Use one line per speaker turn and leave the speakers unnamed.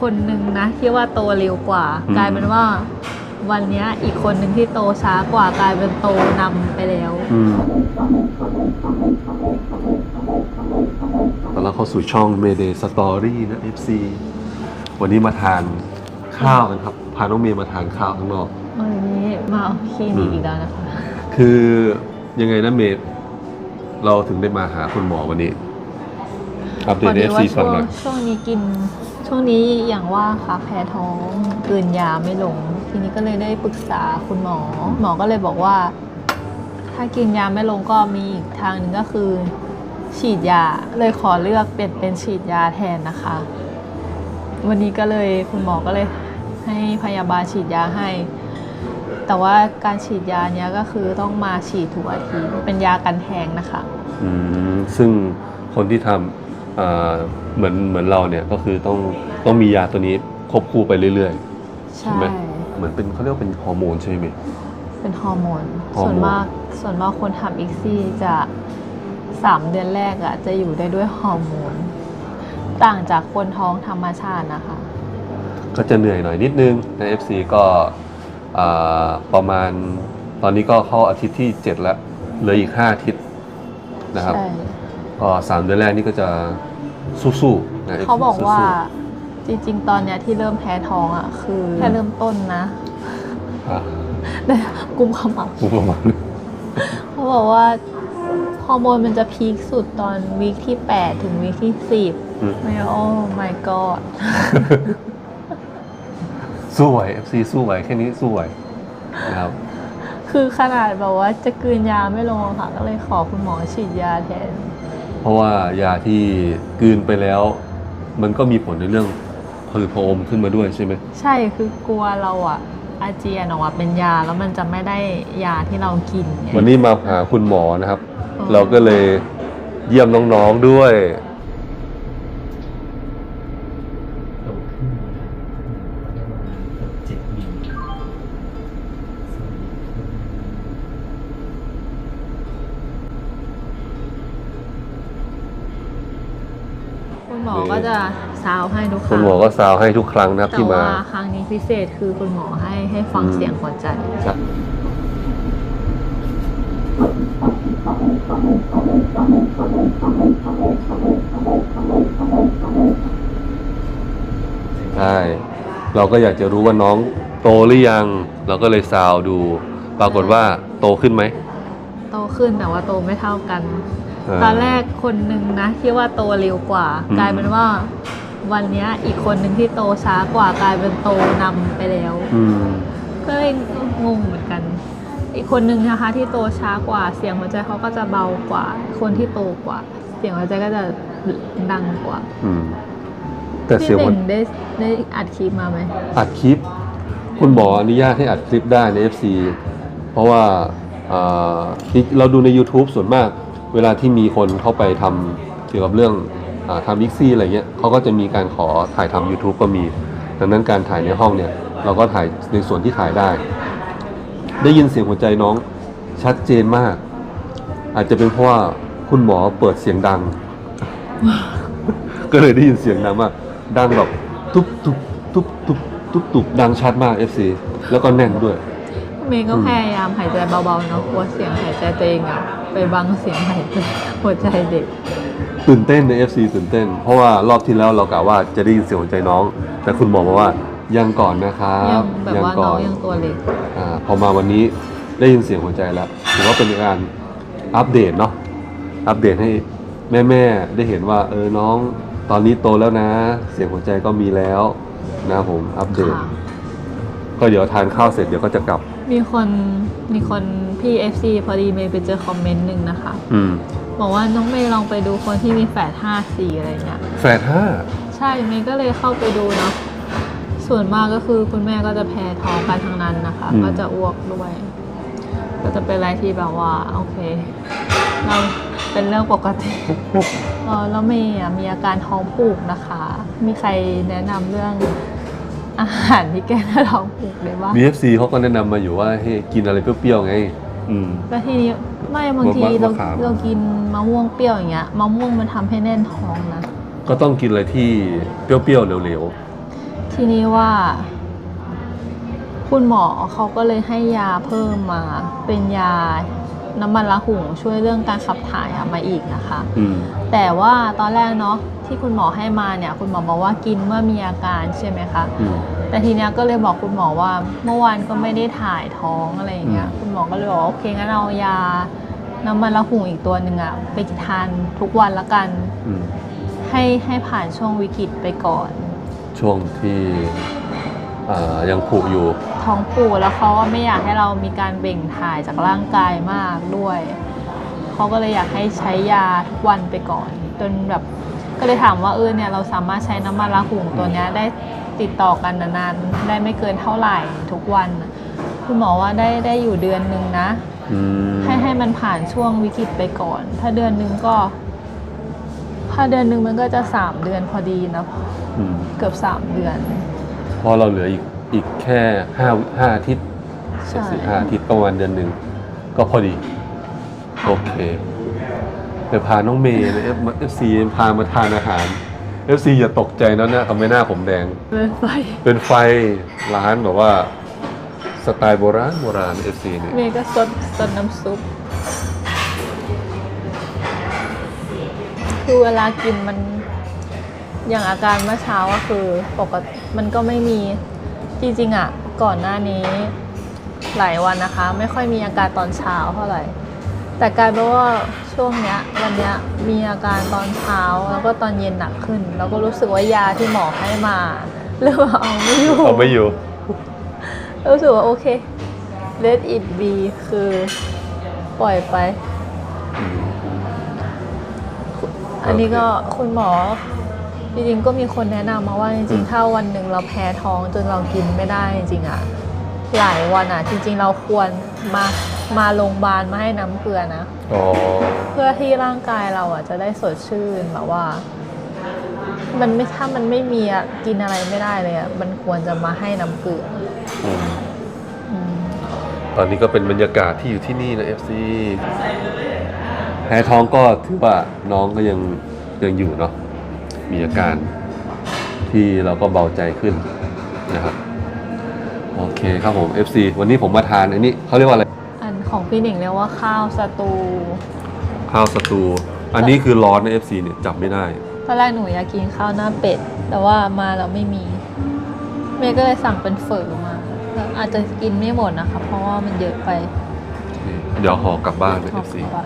คนหนึ่งนะที่ว่าโตเร็วกว่า
อืม
กลายเป็นว่า วันเนี้ยอีกคนหนึ่งที่โตช้ากว่ากลายเป็นโตนำไปแล้ว
อืมตอนเราเข้าสู่ช่อง Mayday Story นะ FC วันนี้มาทานข้าวกันครับ พาน้องเมย์มาทานข้าวข้างนอก
วันนี้มาคลินิกอีกแล้วนะคะ
คือยังไงนะเมย์เราถึงได้มาหาคุณหมอวันนี้ อัปเด
พ
ต
อ
เอ
ดี
ฟ
ว่า
ซีฟั
ช่
ง
วง
หน่อย
ช่วงนี้กิน ช่วงนี้อย่างว่าค่ะแพ้ท้องกลืนยาไม่ลง ทีนี้ก็เลยได้ปรึกษาคุณหมอ หมอก็เลยบอกว่า ถ้ากินยาไม่ลงก็มีอีกทางหนึ่งก็คือ ฉีดยาเลยขอเลือกเปลี่ยนเป็นฉีดยาแทนนะคะ วันนี้ก็เลยคุณหมอก็เลยให้พยาบาลฉีดยาให้ แต่ว่าการฉีดยาเนี้ยก็คือต้องมาฉีดทุกอาทิตย์เป็นยากันแทงนะคะ
อืมซึ่งคนที่ทำอ่า เหมือนเหมือนเราเนี่ยก็คือต้องต้องมียาตัวนี้ควบคู่ไปเรื่อยๆ
ใช่
ไหมเหมือนเป็นเขาเรียกว่าเป็นฮอร์โมนใช่ไหม
เป็นฮอร์โมน
ฮอร์โมน
ส่วนมากส่วนมากคนทำอีกซี่จะสามเดือนแรกอะจะอยู่ได้ด้วยฮอร์โมนต่างจากคนท้องธรรมชาตินะคะ
ก็จะเหนื่อยหน่อยนิดนึงใน FC ก็อ่าประมาณตอนนี้ก็เข้าอาทิตย์ที่ 7 แล้วเหลืออีก 5 อาทิตย์นะครับ
ใช่
ก็สามเดือนแรกนี่ก็จะ สู้ๆนะ FC
เขาบอกว่า
สู้
จริง ๆ ตอนเนี้ยที่เริ่มแพ้ท้องอะคือแค่เริ่มต้นนะ
ๆอะ
แต่กุมขมับ
กูประมาณ
เขาบอกว่าฮอร์โมนมันจะพีคสุดตอนวีคที่ 8 ถึงวีคที่ 10
อืม
ไม่โอ้ my god
สู้ไหว FC สู้ไหว แค่นี้สู้ไหวนะครับ
คือขนาดแบบว่าจะกลืนยาไม่ลงอะค่ะ ก็เลยขอคุณหมอฉีดยาแทน
เพ ราะว่ายาที่กลืนไปแล้ว มันก็มีผลในเรื่องผืดพอมขึ้นมาด้วยใช่ไหม
ใช่คือกลัวเราอะอาเจียนออกมาเป็นยาแล้วมันจะไม่ได้ยาที่เรากินไง
วันนี้มาหาคุณหมอนะครับ
อ๋อ
เราก็เลยเยี่ยมน้องๆด้วย
โตขึ้นประมาณเกือบเจ็ดมิลสวัสดีครับ
คุณหม อก็จะซาวให้ทุกค
คุ
รั้
ณ
ง
หมอก็ซาวให้ทุกครั้งนะครับ
แต่
ที่มา
ว่าครั้งนี้พิเศษคือคุณหมอให้ให้ฟัง
อืม
เสียงหัวใจ
ครับใช่เราก็อยากจะรู้ว่าน้องโตหรือยัง เราก็เลยซาวดู ปรากฏว่าโตขึ้นไหม
โตขึ้นแต่ว่าโตไม่เท่ากันา ตอนแรกคนหนึ่งนะที่ว่าโตเร็วกว่า
อืม
กลายเป็นว่า วันเนี้ยอีกคนหนึ่งที่โตช้ากว่ากลายเป็นโตนำไปแล้ว
อืม
ก็เลยงงเหมือนกัน อีกคนนึงนะคะ ที่โตช้ากว่า เสียงหัวใจเขาก็จะเบากว่า คนที่โตกว่า เสียงหัวใจก็จะดังกว่า
อืมแต่
พี่
เสียง
ห
มั
นึ่
น
งได้ได้อัดคลิปมาไหม
อัดคลิป คุณหมออนุญาตให้อัดคลิปได้ใน FC เพราะว่าอ่าที่เราดูใน YouTube ส่วนมาก เวลาที่มีคนเข้าไปทำเกี่ยวกับเรื่องอทำมิกซี่อะไรเงี้ยเขาก็จะมีการขอถ่ายทำ YouTube ก็มี ดังนั้นการถ่ายในห้องเนี่ย เราก็ถ่ายในส่วนที่ถ่ายได้ ได้ยินเสียงหัวใจน้องชัดเจนมาก อาจจะเป็นเพราะว่าคุณหมอเปิดเสียงดัง ก็เลยได้ยินเสียงดังมาก ดังแบบตุ๊บตุ๊บตุ๊บตุ๊บตุ๊บตุ๊บดังชัดมาก FC แล้วก็แน่นด้วย
เมย์ก็
อืม
พยายามหายใจเบาๆเนาะกลัวเสียงหายใจตัวเองอะไปบังเสียงหายใจหัวใจเด็ก
ตื่นเต้นใน FC ตื่นเต้น เพราะว่ารอบที่แล้วเรากะว่าจะได้ยินเสียงหัวใจน้อง แต่คุณหมอบอกว่ายังก่อนนะครับ
ยังแบบว่าน้องยังตัวเล็ก
อ่าพอมาวันนี้ได้ยินเสียงหัวใจแล้วถือว่าเป็นการอัปเดตเนาะอัปเดตให้แม่ๆได้เห็นว่า เออน้องตอนนี้โตแล้วนะ เสียงหัวใจก็มีแล้วนะผมอัปเดต
ค่ะ
ก็เดี๋ยวทานข้าวเสร็จเดี๋ยวก็จะกลับ
มีคนมีคนพี่ FC พอดีเมย์ไปเจอคอมเมนต์หนึ่งนะคะ
อืม
บอกว่าน้องเมย์ลองไปดูคนที่มีแฝดห้าสี่อะไรเงี้ย
แฝดห้า
ใช่เมย์ก็เลยเข้าไปดูเนาะส่วนมากก็คือคุณแม่ก็จะแพ้ท้องกันทั้งนั้นนะคะ ก็จะอ้วกด้วย ก็จะเป็นอะไรที่แบบว่าโอเค เราเป็นเรื่องปกติเออแล้วเมย์อะมีอาการท้องผูกนะคะ มีใครแนะนำเรื่อง อาหารที่แก้ท้องผูกได้บ้าง
มี FC เขาก็แนะนำมาอยู่ว่าให้กินอะไรเปรี้ยวๆไง อืม
แล้วทีนี้ไม่บางที
มะ
เรา
มะขาม
เรากินมะม่วงเปรี้ยวอย่างเงี้ยมะม่วงมันทำให้แน่นท้องนะ
ก็ต้องกินอะไรที่เปรี้ยวๆเหลว
ทีนี้ว่า คุณหมอเขาก็เลยให้ยาเพิ่มมา เป็นยาน้ำมันละหุ่งช่วยเรื่องการขับถ่ายอะมาอีกนะคะ
อืม
แต่ว่าตอนแรกเนาะ ที่คุณหมอให้มาเนี่ย คุณหมอบอกว่ากินเมื่อมีอาการใช่ไหมคะ
อืม
แต่ทีเนี้ยก็เลยบอกคุณหมอว่าเมื่อวานก็ไม่ได้ถ่ายท้องอะไรอย่างเงี้ย
อืม
คุณหมอก็เลยบอกว่าโอเคงั้นเอายาน้ำมันละหุ่งอีกตัวหนึ่งอะไปทานทุกวันละกัน
อืม
ให้ให้ผ่านช่วงวิกฤตไปก่อน
ช่วงที่อ่ายังผูกอยู่
ท้องผูแล้วเขาก็ไม่อยากให้เรามีการเบ่งถ่ายจากร่างกายมากด้วย เขาก็เลยอยากให้ใช้ยาทุกวันไปก่อน จนแบบก็ เลยถามว่าเออเนี่ยเราสามารถใช้น้ำมันละหุ่งตัวเนี้ยได้ติดต่อกันนานๆได้ไม่เกินเท่าไหร่ทุกวันน่ะคุณหมอว่าได้ได้อยู่เดือนหนึ่งนะ
อืม
ให้ให้มันผ่านช่วงวิกฤตไปก่อน ถ้าเดือนหนึ่งก็ ถ้าเดือนหนึ่งมันก็จะสามเดือนพอดีนะ
อืม
เกือบสามเดือน
เพราะเราเหลืออีกอีกแค่ห้าห้าอาทิตย์
ใช่
สิบห้าอาทิตย์ประมาณเดือนหนึ่งก็พอดี โอเค เดี๋ยวพาน้องเมย์นะเอฟเอฟซีพามาทานอาหารเอฟซีอย่าตกใจนะเนี่ยทำไมหน้าผมแดง
เป็นไฟ
เป็นไฟร้านแบบว่า สไตล์โบราณโบราณเอฟซีเนี่ย
เมย์ก็ซดซดน้ำซุป คือเวลากินมันอย่างอาการเมื่อเช้าก็คือปกติมันก็ไม่มีจริงๆอะ ก่อนหน้านี้ หลายวันนะคะ ไม่ค่อยมีอาการตอนเช้าเท่าไหร่ แต่กลายเป็นว่าช่วงเนี้ยวันเนี้ยมีอาการตอนเช้าแล้วก็ตอนเย็นหนักขึ้น แล้วก็รู้สึกว่ายาที่หมอให้มาเริ่มเอาไม่อยู่
เอาไม่อยู่
รู้สึกว่าโอเค let it be คือปล่อยไป อันนี้ก็คุณหมอจริงๆก็มีคนแนะนำมาว่าจ
อื
ริง
ม
ๆถ้าวันหนึ่งเราแพ้ท้องจนเรากินไม่ได้จริงๆอะหลายวันอะจริง ๆ เราควรมา มาโรงพยาบาลมาให้น้ำเกลือนะ
อ๋อ
เพื่อที่ร่างกายเราอะจะได้สดชื่นแบบว่า มันไม่ถ้ามันไม่มีอะกินอะไรไม่ได้เลยอะมันควรจะมาให้น้ำเกลือ
อืม
อืม
ตอนนี้ก็เป็นบรรยากาศที่อยู่ที่นี่นะเอฟซีแพ้ท้องก็ถือว่าน้องก็ยังยังอยู่เนาะ มีอาการที่เราก็เบาใจขึ้นนะครับ โอเคครับผม FC วันนี้ผมมาทานอันนี้เขาเรียกว่าอะไร
อัน ของพี่หนิงเรียกว่าข้าวสตู
ข้าวสตู อันนี้คือร้อนนะ FC เนี่ยจับไม่ได้
ตอนแรกหนูอยากกินข้าวหน้าเป็ด แต่ว่ามาแล้วไม่มี เมย์ก็เลยสั่งเป็นเฝอมาแล้วอาจจะกินไม่หมดนะคะ เพราะว่ามันเยอะไป
นี่เดี๋ยวห่อกลับบ้านนะ
ขอบ
FC
คุณค่ะ